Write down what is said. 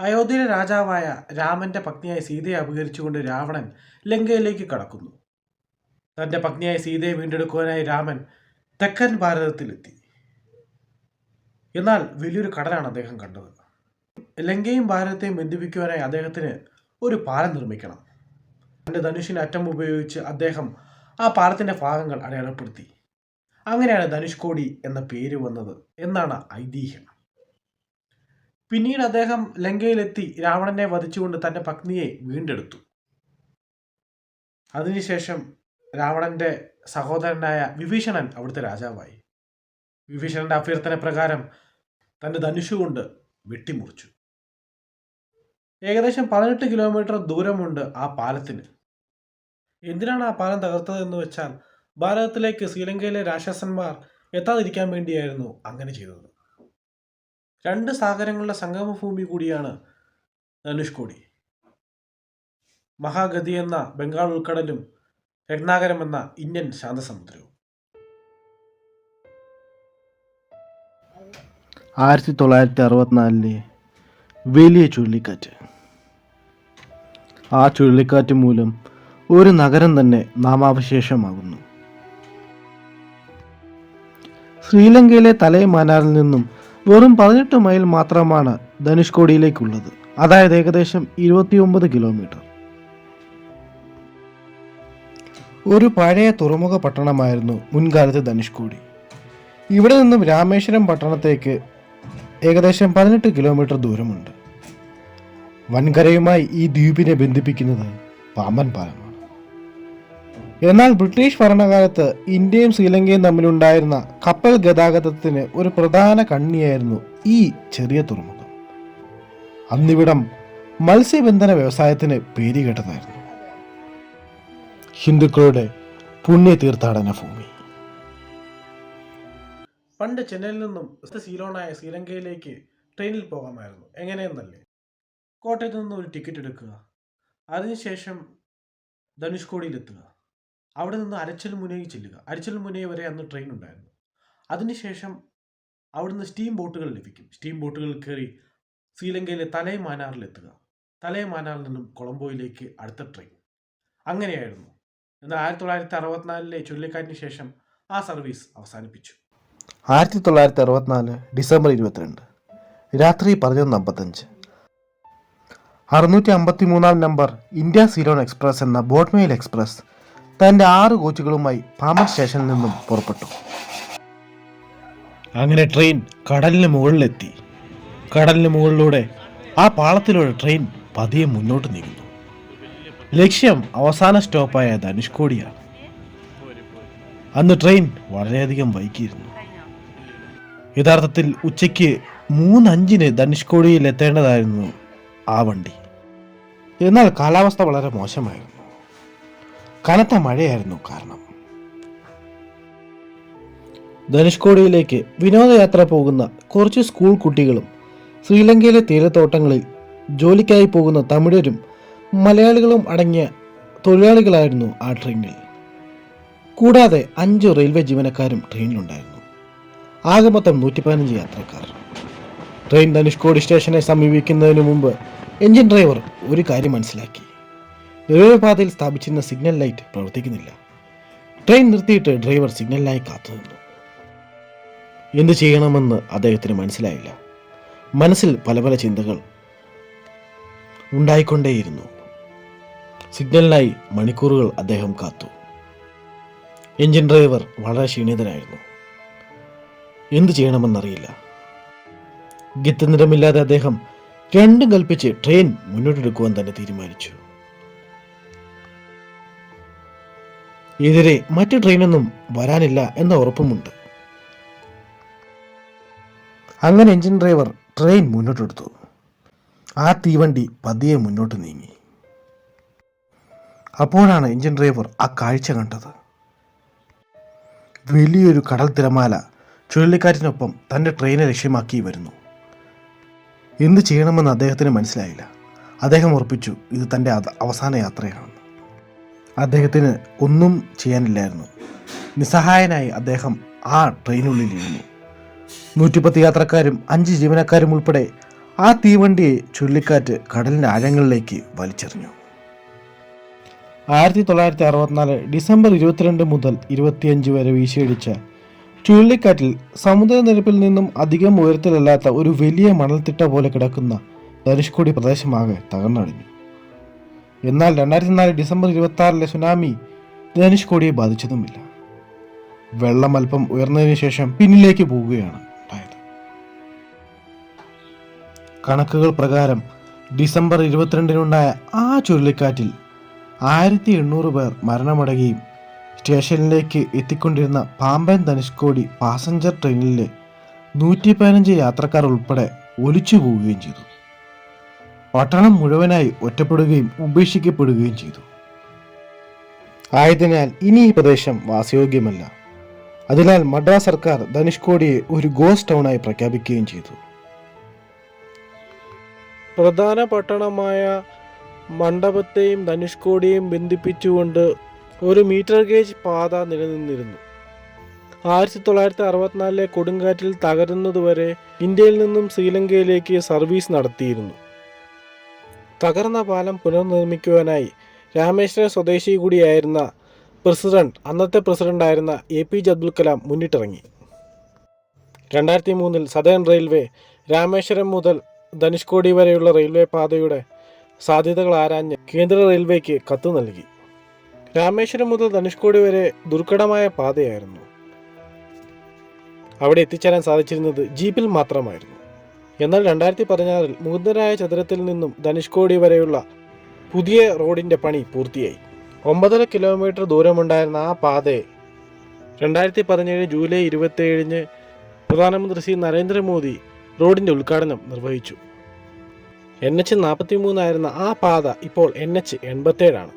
അയോധ്യയിലെ രാജാവായ രാമന്റെ പത്നിയായ സീതയെ അപകരിച്ചുകൊണ്ട് രാവണൻ ലങ്കയിലേക്ക് കടക്കുന്നു. തന്റെ പത്നിയായ സീതയെ വീണ്ടെടുക്കുവാനായി രാമൻ തെക്കൻ ഭാരതത്തിലെത്തി. എന്നാൽ വലിയൊരു കടലാണ് അദ്ദേഹം കണ്ടത്. ലങ്കയും ഭാരതത്തെയും ബന്ധിപ്പിക്കുവാനായി അദ്ദേഹത്തിന് ഒരു പാലം നിർമ്മിക്കണം. തന്റെ ധനുഷിന് അറ്റം ഉപയോഗിച്ച് അദ്ദേഹം ആ പാലത്തിന്റെ ഭാഗങ്ങൾ അടയാളപ്പെടുത്തി. അങ്ങനെയാണ് ധനുഷ്കോടി എന്ന പേര് വന്നത് എന്നാണ് ഐതിഹ്യം. പിന്നീട് അദ്ദേഹം ലങ്കയിലെത്തി രാവണനെ വധിച്ചുകൊണ്ട് തന്റെ പത്നിയെ വീണ്ടെടുത്തു. അതിനുശേഷം രാവണന്റെ സഹോദരനായ വിഭീഷണൻ അവിടുത്തെ രാജാവായി. വിഭീഷണന്റെ അഭ്യർത്ഥന പ്രകാരം തന്റെ ധനുഷുകൊണ്ട് വെട്ടിമുറിച്ചു. ഏകദേശം പതിനെട്ട് കിലോമീറ്റർ ദൂരമുണ്ട് ആ പാലത്തിന്. എന്തിനാണ് ആ പാലം തകർത്തത് എന്ന് വെച്ചാൽ ഭാരതത്തിലേക്ക് ശ്രീലങ്കയിലെ രാക്ഷസന്മാർ എത്താതിരിക്കാൻ വേണ്ടിയായിരുന്നു അങ്ങനെ ചെയ്തത്. രണ്ട് സാഗരങ്ങളുടെ സംഗമഭൂമി കൂടിയാണ് ധനുഷ്കോടി മഹാഗതി എന്ന ബംഗാൾ ഉൾക്കടലും രത്നാകരം എന്ന ഇന്ത്യൻ ശാന്തസമുദ്രവും. ആയിരത്തി തൊള്ളായിരത്തി അറുപത്തിനാലിലെ വലിയ ചുഴലിക്കാറ്റ്. ആ ചുഴലിക്കാറ്റ് മൂലം ഒരു നഗരം തന്നെ നാമാവശേഷമാകുന്നു. ശ്രീലങ്കയിലെ തലൈമാനാറിൽ നിന്നും വെറും പതിനെട്ട് മൈൽ മാത്രമാണ് ധനുഷ്കോടിയിലേക്കുള്ളത്. അതായത് ഏകദേശം ഇരുപത്തിയൊമ്പത് കിലോമീറ്റർ. ഒരു പഴയ തുറമുഖ പട്ടണമായിരുന്നു മുൻകാലത്ത് ധനുഷ്കോടി. ഇവിടെ നിന്നും രാമേശ്വരം പട്ടണത്തേക്ക് ഏകദേശം പതിനെട്ട് കിലോമീറ്റർ ദൂരമുണ്ട്. വൻകരയുമായി ഈ ദ്വീപിനെ ബന്ധിപ്പിക്കുന്നത് പാമ്പൻ പാലമാണ്. എന്നാൽ ബ്രിട്ടീഷ് ഭരണകാലത്ത് ഇന്ത്യയും ശ്രീലങ്കയും തമ്മിലുണ്ടായിരുന്ന കപ്പൽ ഗതാഗതത്തിന് ഒരു പ്രധാന കണ്ണിയായിരുന്നു ഈ ചെറിയ തുറമുഖം. അന്നിവിടം മത്സ്യബന്ധന വ്യവസായത്തിന് പേരുകേട്ടതായിരുന്നു. ഹിന്ദുക്കളുടെ പുണ്യ തീർത്ഥാടന ഭൂമി. പണ്ട് ചെന്നൈയിൽ നിന്നും സീലോണായ ശ്രീലങ്കയിലേക്ക് ട്രെയിനിൽ പോകാമായിരുന്നു. എങ്ങനെയെന്നല്ലേ? കോട്ടയത്ത് നിന്ന് ഒരു ടിക്കറ്റ് എടുക്കുക. അതിനുശേഷം ധനുഷ്കോടിയിലെത്തുക. അവിടെ നിന്ന് അരച്ചൽ മുനയിൽ ചെല്ലുക. അരച്ചൽ മുനയ വരെ അന്ന് ട്രെയിൻ ഉണ്ടായിരുന്നു. അതിനുശേഷം അവിടുന്ന് സ്റ്റീം ബോട്ടുകൾ ലഭിക്കും. സ്റ്റീം ബോട്ടുകൾ കയറി ശ്രീലങ്കയിലെ തലൈ മാനാറിലെത്തുക തലൈ മാനാറിൽ നിന്നും കൊളംബോയിലേക്ക് അടുത്ത ട്രെയിൻ അങ്ങനെയായിരുന്നു. എന്നാൽ ആയിരത്തി തൊള്ളായിരത്തി അറുപത്തിനാലിലെ ചുഴലിക്കാറ്റിന് ശേഷം ആ സർവീസ് അവസാനിപ്പിച്ചു. ആയിരത്തി തൊള്ളായിരത്തി അറുപത്തിനാല് ഡിസംബർ ഇരുപത്തിരണ്ട്. രാത്രി പതിനൊന്ന് അമ്പത്തഞ്ച് അറുന്നൂറ്റി അമ്പത്തി മൂന്നാം നമ്പർ ഇന്ത്യ സീലോൺ എക്സ്പ്രസ് എന്ന ബോട്ട്മെയിൽ എക്സ്പ്രസ് തന്റെ ആറ് കോച്ചുകളുമായി പാമ്പൻ സ്റ്റേഷനിൽ നിന്നും പുറപ്പെട്ടു. അങ്ങനെ ട്രെയിൻ കടലിന് മുകളിലെത്തി. കടലിന് മുകളിലൂടെ ആ പാളത്തിലൂടെ ട്രെയിൻ പതിയെ മുന്നോട്ട് നീങ്ങുന്നു. ലക്ഷ്യം അവസാന സ്റ്റോപ്പായ ധനുഷ്കോടിയാണ്. അന്ന് ട്രെയിൻ വളരെയധികം വൈകിയിരുന്നു. യഥാർത്ഥത്തിൽ ഉച്ചയ്ക്ക് മൂന്നഞ്ചിന് ധനുഷ്കോടിയിൽ എത്തേണ്ടതായിരുന്നു ആ വണ്ടി. എന്നാൽ കാലാവസ്ഥ വളരെ മോശമായിരുന്നു. കനത്ത മഴയായിരുന്നു കാരണം. ധനുഷ്കോടിയിലേക്ക് വിനോദയാത്ര പോകുന്ന കുറച്ച് സ്കൂൾ കുട്ടികളും ശ്രീലങ്കയിലെ തീരത്തോട്ടങ്ങളിൽ ജോലിക്കായി പോകുന്ന തമിഴരും മലയാളികളും അടങ്ങിയ തൊഴിലാളികളായിരുന്നു ആ ട്രെയിനിൽ. കൂടാതെ അഞ്ച് റെയിൽവേ ജീവനക്കാരും ട്രെയിനിലുണ്ടായിരുന്നു. ആകെ മൊത്തം നൂറ്റി പതിനഞ്ച് യാത്രക്കാർ. ട്രെയിൻ ധനുഷ്കോടി സ്റ്റേഷനെ സമീപിക്കുന്നതിന് മുമ്പ് എഞ്ചിൻ ഡ്രൈവർ ഒരു കാര്യം മനസ്സിലാക്കി. റെയിൽവേ പാതയിൽ സ്ഥാപിച്ചിരുന്ന സിഗ്നൽ ലൈറ്റ് പ്രവർത്തിക്കുന്നില്ല. ട്രെയിൻ നിർത്തിയിട്ട് ഡ്രൈവർ സിഗ്നലിനായി കാത്തുനിന്നു എന്തു ചെയ്യണമെന്ന് അദ്ദേഹത്തിന് മനസ്സിലായില്ല. മനസ്സിൽ പല പല ചിന്തകൾ ഉണ്ടായിക്കൊണ്ടേയിരുന്നു. സിഗ്നലിനായി മണിക്കൂറുകൾ അദ്ദേഹം കാത്തു. എഞ്ചിൻ ഡ്രൈവർ വളരെ ക്ഷീണിതനായിരുന്നു. എന്തു ചെയ്യണമെന്നറിയില്ല. ഗിത്തനിരമില്ലാതെ അദ്ദേഹം രണ്ടും കൽപ്പിച്ച് ട്രെയിൻ മുന്നോട്ടെടുക്കുവാൻ തന്നെ തീരുമാനിച്ചു. എതിരെ മറ്റു ട്രെയിനൊന്നും വരാനില്ല എന്ന ഉറപ്പുമുണ്ട്. അങ്ങനെ എഞ്ചിൻ ഡ്രൈവർ ട്രെയിൻ മുന്നോട്ടെടുത്തു. ആ തീവണ്ടി പതിയെ മുന്നോട്ട് നീങ്ങി. അപ്പോഴാണ് എഞ്ചിൻ ഡ്രൈവർ ആ കാഴ്ച കണ്ടത്. വലിയൊരു കടൽ തിരമാല ചുഴലിക്കാറ്റിനൊപ്പം തന്റെ ട്രെയിനെ ലക്ഷ്യമാക്കി വരുന്നു. എന്ത് ചെയ്യണമെന്ന് അദ്ദേഹത്തിന് മനസ്സിലായില്ല. അദ്ദേഹം ഉറപ്പിച്ചു ഇത് തന്റെ അവസാന യാത്രയാണെന്ന് അദ്ദേഹത്തിന് ഒന്നും ചെയ്യാനില്ലായിരുന്നു. നിസ്സഹായനായി അദ്ദേഹം ആ ട്രെയിനുള്ളിൽ ഇരുന്നു. നൂറ്റിപ്പത്ത് യാത്രക്കാരും അഞ്ച് ജീവനക്കാരും ഉൾപ്പെടെ ആ തീവണ്ടിയെ ചുഴലിക്കാറ്റ് കടലിന്റെ ആഴങ്ങളിലേക്ക് വലിച്ചെറിഞ്ഞു. ആയിരത്തി തൊള്ളായിരത്തി അറുപത്തിനാല് ഡിസംബർ ഇരുപത്തിരണ്ട് മുതൽ ഇരുപത്തിയഞ്ച് വരെ വീശിയടിച്ച ചുഴലിക്കാറ്റിൽ സമുദ്രനിരപ്പിൽ നിന്നും അധികം ഉയരത്തിലല്ലാത്ത ഒരു വലിയ മണൽത്തിട്ട പോലെ കിടക്കുന്ന ധനുഷ്കോടി പ്രദേശമാകെ തകർന്നടിഞ്ഞു. എന്നാൽ രണ്ടായിരത്തി നാല് ഡിസംബർ ഇരുപത്തി ആറിലെ സുനാമി ധനുഷ്കോടിയെ ബാധിച്ചതുമില്ല. വെള്ളം അല്പം ഉയർന്നതിന് ശേഷം പിന്നിലേക്ക് പോവുകയാണ് ഉണ്ടായത്. കണക്കുകൾ പ്രകാരം ഡിസംബർ ഇരുപത്തിരണ്ടിനുണ്ടായ ആ ചുഴലിക്കാറ്റിൽ ആയിരത്തി എണ്ണൂറ് പേർ മരണമടയുകയും സ്റ്റേഷനിലേക്ക് എത്തിക്കൊണ്ടിരുന്ന പാമ്പൻ ധനുഷ്കോടി പാസഞ്ചർ ട്രെയിനിലെ നൂറ്റി പതിനഞ്ച് യാത്രക്കാർ ഉൾപ്പെടെ ഒലിച്ചു പോവുകയും ചെയ്തു. പട്ടണം മുഴുവനായി ഒറ്റപ്പെടുകയും ഉപേക്ഷിക്കപ്പെടുകയും ചെയ്തു. ആയതിനാൽ ഇനി ഈ പ്രദേശം വാസയോഗ്യമല്ല. അതിനാൽ മദ്രാസ് സർക്കാർ ധനുഷ്കോടിയെ ഒരു ഗോസ്റ്റ് ടൗണായി പ്രഖ്യാപിക്കുകയും ചെയ്തു. പ്രധാന പട്ടണമായ മണ്ഡപത്തെയും ധനുഷ്കോടിയെയും ബന്ധിപ്പിച്ചുകൊണ്ട് ഒരു മീറ്റർ ഗേജ് പാത നിലനിന്നിരുന്നു. ആയിരത്തി തൊള്ളായിരത്തി അറുപത്തിനാലിലെ കൊടുങ്കാറ്റിൽ തകരുന്നതുവരെ ഇന്ത്യയിൽ നിന്നും ശ്രീലങ്കയിലേക്ക് സർവീസ് നടത്തിയിരുന്നു. തകർന്ന പാലം പുനർനിർമ്മിക്കുവാനായി രാമേശ്വരം സ്വദേശി കൂടിയായിരുന്ന പ്രസിഡന്റ് അന്നത്തെ പ്രസിഡന്റായിരുന്ന A P J Abdul Kalam മുന്നിട്ടിറങ്ങി. രണ്ടായിരത്തി മൂന്നിൽ സദേൺ റെയിൽവേ രാമേശ്വരം മുതൽ ധനുഷ്കോടി വരെയുള്ള റെയിൽവേ പാതയുടെ സാധ്യതകൾ ആരാഞ്ഞ് കേന്ദ്ര റെയിൽവേക്ക് കത്ത് നൽകി. രാമേശ്വരം മുതൽ ധനുഷ്കോടി വരെ ദുർഘടമായ പാതയായിരുന്നു. അവിടെ എത്തിച്ചേരാൻ സാധിച്ചിരുന്നത് ജീപ്പിൽ മാത്രമായിരുന്നു. എന്നാൽ രണ്ടായിരത്തി പതിനാറിൽ മുകുന്ദരായ ചതുരത്തിൽ നിന്നും ധനുഷ്കോടി വരെയുള്ള പുതിയ റോഡിന്റെ പണി പൂർത്തിയായി. ഒമ്പതര കിലോമീറ്റർ ദൂരമുണ്ടായിരുന്ന ആ പാതയെ രണ്ടായിരത്തി പതിനേഴ് ജൂലൈ ഇരുപത്തിയേഴിന് പ്രധാനമന്ത്രി ശ്രീ നരേന്ദ്രമോദി റോഡിന്റെ ഉദ്ഘാടനം നിർവഹിച്ചു. എൻ എച്ച് നാൽപ്പത്തി മൂന്നായിരുന്ന ആ പാത ഇപ്പോൾ എൻ എച്ച് എൺപത്തേഴാണ്